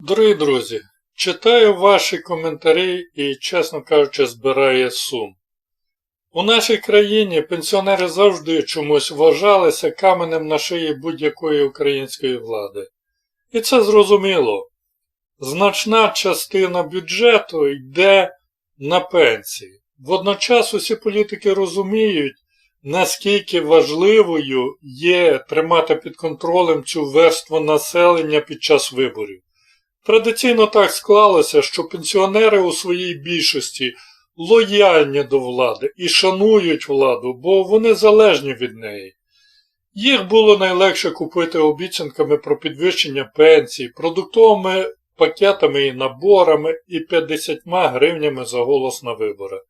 Дорогі друзі, читаю ваші коментарі і, чесно кажучи, збирає сум. У нашій країні пенсіонери завжди чомусь вважалися каменем на шиї будь-якої української влади. І це зрозуміло. Значна частина бюджету йде на пенсії. Водночас усі політики розуміють, наскільки важливою є тримати під контролем цю верству населення під час виборів. Традиційно так склалося, що пенсіонери у своїй більшості лояльні до влади і шанують владу, бо вони залежні від неї. Їх було найлегше купити обіцянками про підвищення пенсій, продуктовими пакетами і наборами і 50 гривнями за голос на виборах.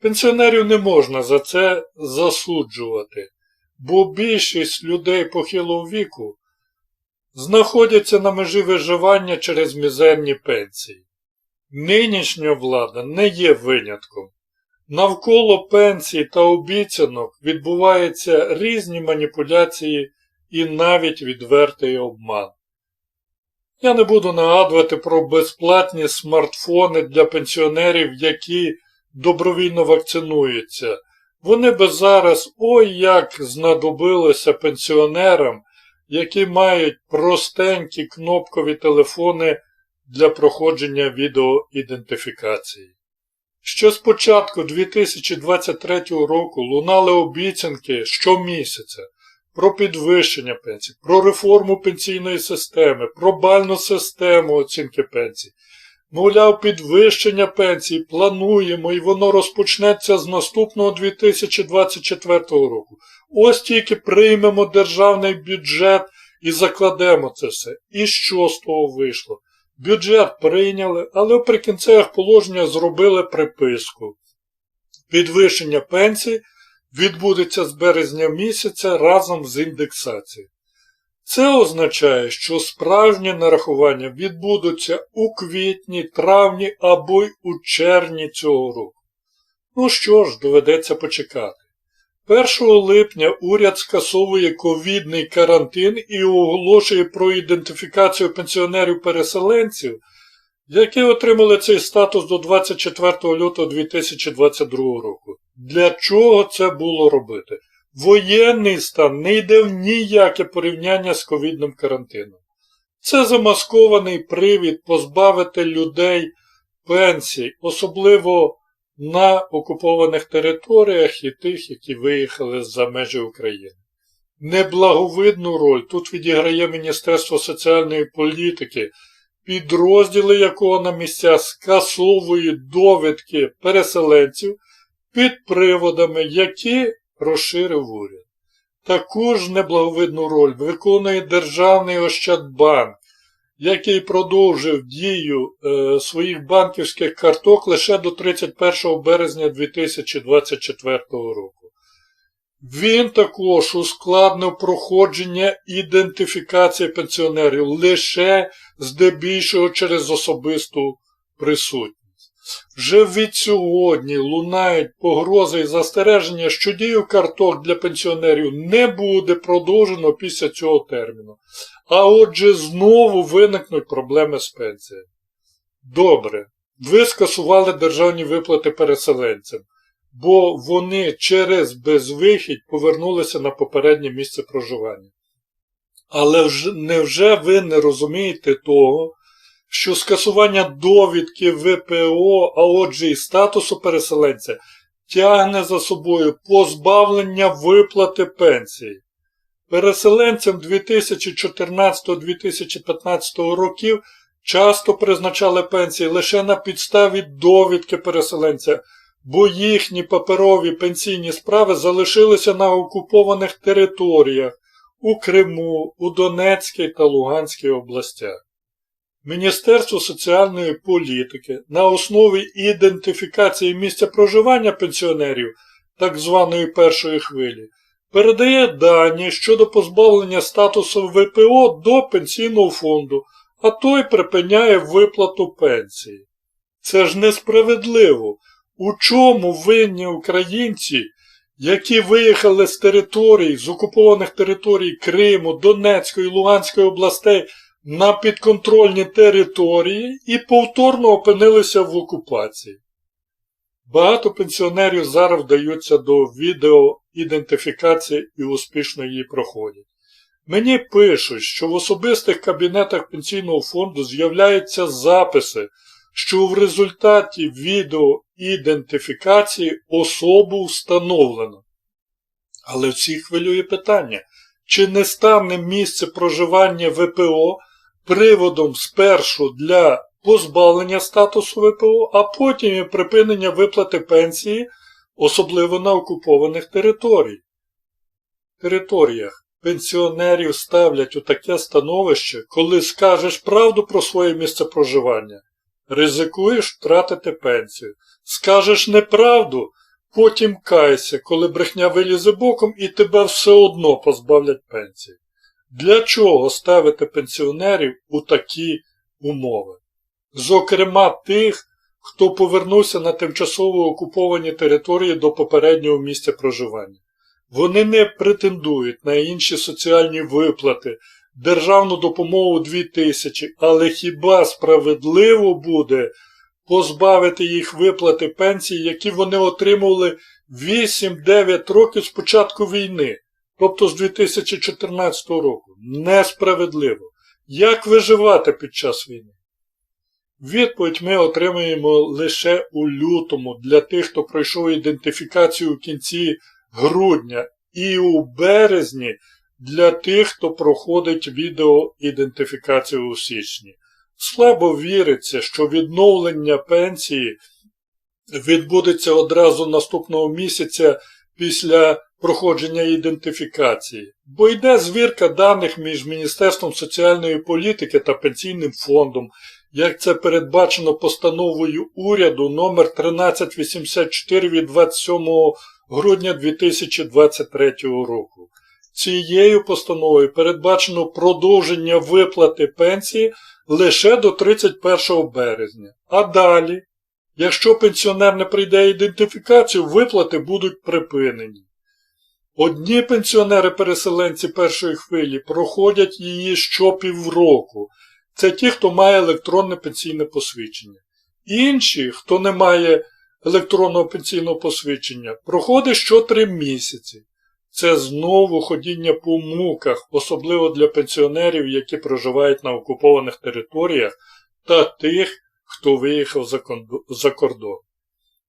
Пенсіонерів не можна за це засуджувати, бо більшість людей похилого віку знаходяться на межі виживання через мізерні пенсії. Нинішня влада не є винятком. Навколо пенсій та обіцянок відбуваються різні маніпуляції і навіть відвертий обман. Я не буду нагадувати про безплатні смартфони для пенсіонерів, які добровільно вакцинуються. Вони би зараз ой як знадобилося пенсіонерам, які мають простенькі кнопкові телефони для проходження відеоідентифікації. Ще з початку 2023 року лунали обіцянки щомісяця про підвищення пенсій, про реформу пенсійної системи, про бальну систему оцінки пенсій. Мовляв, підвищення пенсій плануємо і воно розпочнеться з наступного 2024 року. Ось тільки приймемо державний бюджет і закладемо це все. І що з того вийшло? Бюджет прийняли, але в прикінцевих положення зробили приписку. Підвищення пенсій відбудеться з березня місяця разом з індексацією. Це означає, що справжні нарахування відбудуться у квітні, травні або й у червні цього року. Ну що ж, доведеться почекати. 1 липня уряд скасовує ковідний карантин і оголошує про ідентифікацію пенсіонерів-переселенців, які отримали цей статус до 24 лютого 2022 року. Для чого це було робити? Воєнний стан не йде в ніяке порівняння з ковідним карантином. Це замаскований привід позбавити людей пенсій, особливо на окупованих територіях і тих, які виїхали за межі України. Неблаговидну роль тут відіграє Міністерство соціальної політики, підрозділи якого на місцях скасовують довідки переселенців під приводами, які розширив уряд. Таку ж неблаговидну роль виконує Державний Ощадбанк, який продовжив дію е, своїх банківських карток лише до 31 березня 2024 року. Він також ускладнив проходження ідентифікації пенсіонерів лише здебільшого через особисту присутність. Вже від сьогодні лунають погрози і застереження, що дію карток для пенсіонерів не буде продовжено після цього терміну. А отже, знову виникнуть проблеми з пенсією. Добре, ви скасували державні виплати переселенцям, бо вони через безвихідь повернулися на попереднє місце проживання. Але вже, невже ви не розумієте того, що скасування довідки ВПО, а отже і статусу переселенця, тягне за собою позбавлення виплати пенсії. Переселенцям 2014-2015 років часто призначали пенсії лише на підставі довідки переселенця, бо їхні паперові пенсійні справи залишилися на окупованих територіях у Криму, у Донецькій та Луганській областях. Міністерство соціальної політики на основі ідентифікації місця проживання пенсіонерів так званої першої хвилі передає дані щодо позбавлення статусу ВПО до пенсійного фонду, а той припиняє виплату пенсії. Це ж несправедливо. У чому винні українці, які виїхали з територій, з окупованих територій Криму, Донецької, Луганської областей, на підконтрольні території і повторно опинилися в окупації. Багато пенсіонерів зараз вдаються до відеоідентифікації і успішно її проходять. Мені пишуть, що в особистих кабінетах пенсійного фонду з'являються записи, що в результаті відеоідентифікації особу встановлено. Але всіх хвилює питання, чи не стане місце проживання ВПО приводом спершу для позбавлення статусу ВПО, а потім і припинення виплати пенсії, особливо на окупованих територій. територіях. Пенсіонерів ставлять у таке становище, коли скажеш правду про своє місце проживання, ризикуєш втратити пенсію. Скажеш неправду, потім кайся, коли брехня вилізе боком і тебе все одно позбавлять пенсії. Для чого ставити пенсіонерів у такі умови? Зокрема, тих, хто повернувся на тимчасово окуповані території до попереднього місця проживання. Вони не претендують на інші соціальні виплати, державну допомогу 2000, але хіба справедливо буде позбавити їх виплати пенсії, які вони отримували 8-9 років з початку війни, тобто з 2014 року? Несправедливо. Як виживати під час війни? Відповідь ми отримуємо лише у лютому. Для тих, хто пройшов ідентифікацію у кінці грудня і у березні для тих, хто проходить відеоідентифікацію у січні. Слабо віриться, що відновлення пенсії відбудеться одразу наступного місяця після проходження ідентифікації, бо йде звірка даних між Міністерством соціальної політики та Пенсійним фондом, як це передбачено постановою уряду номер 1384 від 27 грудня 2023 року. Цією постановою передбачено продовження виплати пенсії лише до 31 березня. А далі, якщо пенсіонер не прийде ідентифікацію, виплати будуть припинені. Одні пенсіонери-переселенці першої хвилі проходять її щопівроку. Це ті, хто має електронне пенсійне посвідчення. Інші, хто не має електронного пенсійного посвідчення, проходить що три місяці. Це знову ходіння по муках, особливо для пенсіонерів, які проживають на окупованих територіях, та тих, хто виїхав за кордон.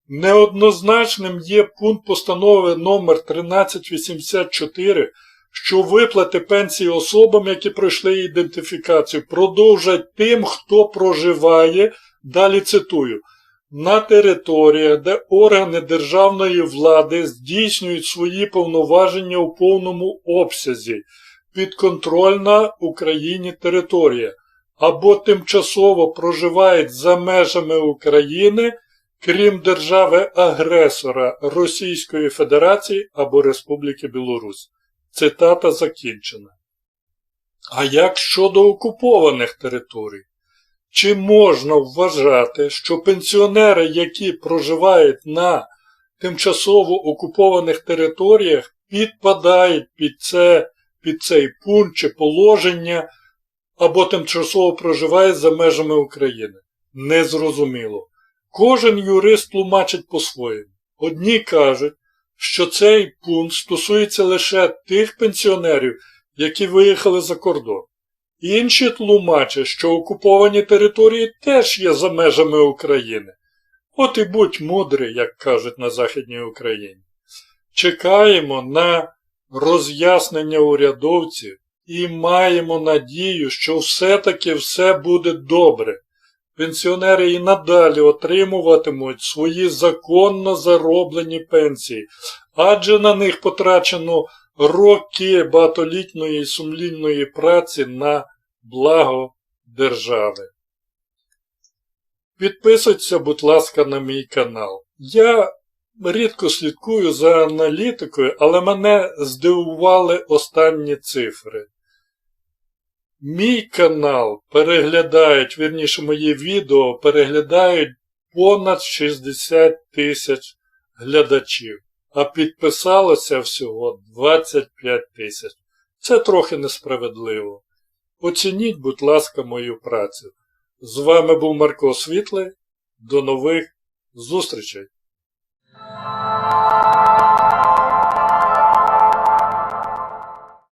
Неоднозначним є пункт постанови номер 1384 що виплати пенсії особам, які пройшли ідентифікацію, продовжать тим, хто проживає, далі цитую, на територіях, де органи державної влади здійснюють свої повноваження у повному обсязі, підконтрольна Україні територія, або тимчасово проживають за межами України, крім держави-агресора Російської Федерації або Республіки Білорусь. Цитата закінчена. А як щодо окупованих територій? Чи можна вважати, що пенсіонери, які проживають на тимчасово окупованих територіях, підпадають під це, під цей пункт чи положення або тимчасово проживають за межами України? Незрозуміло. Кожен юрист тлумачить по-своєму. Одні кажуть, що цей пункт стосується лише тих пенсіонерів, які виїхали за кордон. Інші тлумачать, що окуповані території теж є за межами України. От і будь мудрий, як кажуть на Західній Україні. Чекаємо на роз'яснення урядовців і маємо надію, що все-таки все буде добре. Пенсіонери і надалі отримуватимуть свої законно зароблені пенсії, адже на них потрачено роки багатолітньої сумлінної праці на благо держави. Підписуйтеся, будь ласка, на мій канал. Я рідко слідкую за аналітикою, але мене здивували останні цифри. Мій канал переглядають, вірніше мої відео переглядають понад 60 тисяч глядачів, а підписалося всього 25 тисяч. Це трохи несправедливо. Оцініть, будь ласка, мою працю. З вами був Марко Світлий. До нових зустрічей!